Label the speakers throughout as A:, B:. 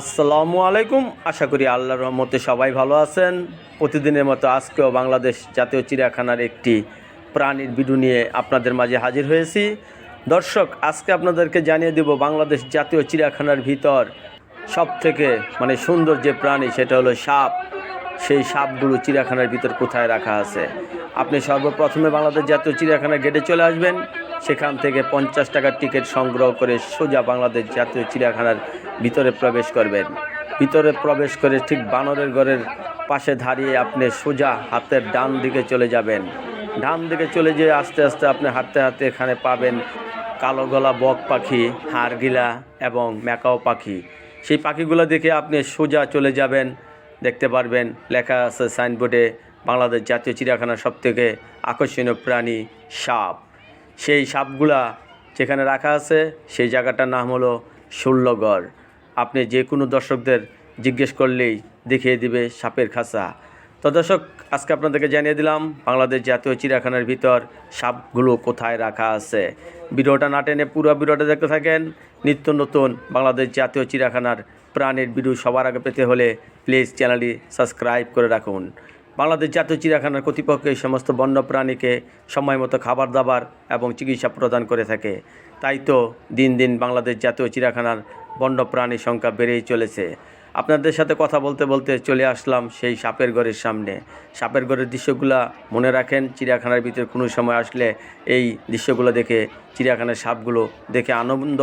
A: আসসালামু আলাইকুম। আশা করি আল্লাহর রহমতে সবাই ভালো আছেন। প্রতিদিনের মতো আজকেও বাংলাদেশ জাতীয় চিড়িয়াখানার একটি প্রাণীর বিডু নিয়ে আপনাদের মাঝে হাজির হয়েছি। দর্শক, আজকে আপনাদেরকে জানিয়ে দেব বাংলাদেশ জাতীয় চিড়িয়াখানার ভিতর সব থেকে মানে সুন্দর যে প্রাণী, সেটা হলো সাপ। সেই সাপগুলো চিড়িয়াখানার ভিতর কোথায় রাখা আছে? আপনি সর্বপ্রথমে বাংলাদেশ জাতীয় চিড়িয়াখানার গেটে চলে আসবেন। সেখান থেকে পঞ্চাশ টাকার টিকিট সংগ্রহ করে সোজা বাংলাদেশ জাতীয় চিড়িয়াখানার ভিতরে প্রবেশ করবেন। ভিতরে প্রবেশ করে ঠিক বানরের ঘরের পাশে দাঁড়িয়ে আপনি সোজা হাতের ডান দিকে চলে যাবেন। ডান দিকে চলে যেয়ে আস্তে আস্তে আপনি হাঁটতে হাঁটতে এখানে পাবেন কালো গলা বক পাখি, হাড়গিলা এবং ম্যাকাও পাখি। সেই পাখিগুলো দেখে আপনি সোজা চলে যাবেন। দেখতে পারবেন, লেখা আছে সাইনবোর্ডে, বাংলাদেশ জাতীয় চিড়িয়াখানার সবথেকে আকর্ষণীয় প্রাণী সাপ। সেই সাপগুলা যেখানে রাখা আছে, সেই জায়গাটার নাম হলো ষোল্লগড় আপনি যে কোনো দর্শকদের জিজ্ঞেস করলেই দেখিয়ে দিবে সাপের খাঁচা। তো দর্শক, আজকে আপনাদেরকে জানিয়ে দিলাম, বাংলাদেশ জাতীয় চিড়িয়াখানার ভিতর সাপগুলো কোথায় রাখা আছে। ভিডিওটা না টেনে পুরো ভিডিওটা দেখতে থাকেন। নিত্য নতুন বাংলাদেশ জাতীয় চিড়িয়াখানার প্রাণীর ভিডিও সবার আগে পেতে হলে প্লিজ চ্যানেলটি সাবস্ক্রাইব করে রাখুন। বাংলাদেশ জাতীয় চিড়িয়াখানার কর্তৃপক্ষ সমস্ত বন্য প্রাণীকে সময় মতো খাবার দাবার এবং চিকিৎসা প্রদান করে থাকে। তাই তো দিন দিন বাংলাদেশ জাতীয় চিড়িয়াখানার বন্য প্রাণীর সংখ্যা বেড়েই চলেছে। আপনাদের সাথে কথা বলতে বলতে চলে আসলাম সেই সাপের ঘরের সামনে। সাপের ঘরের দৃশ্যগুলা মনে রাখেন, চিড়িয়াখানার ভিতরে কোনো সময় আসলে এই দৃশ্যগুলো দেখে চিড়িয়াখানার সাপগুলো দেখে আনন্দ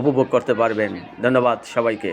A: উপভোগ করতে পারবেন। ধন্যবাদ সবাইকে।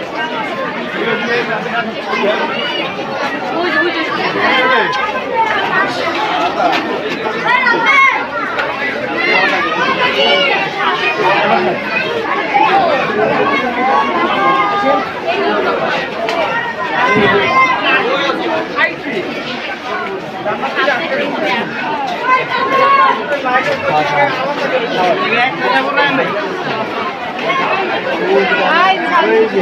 B: অনেকে বলছি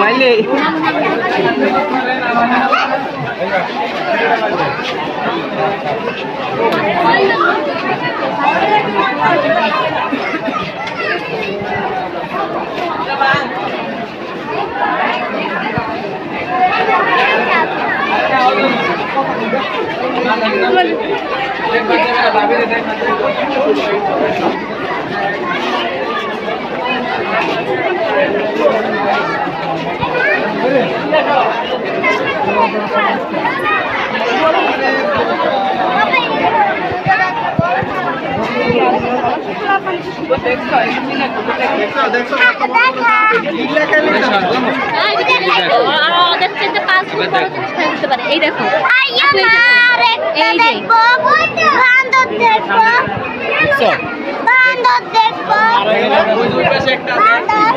C: ঘুমাইলে
B: আমাদের চেয়ে এই দেখো এই যে বান্দর দেখব দেখব বান্দর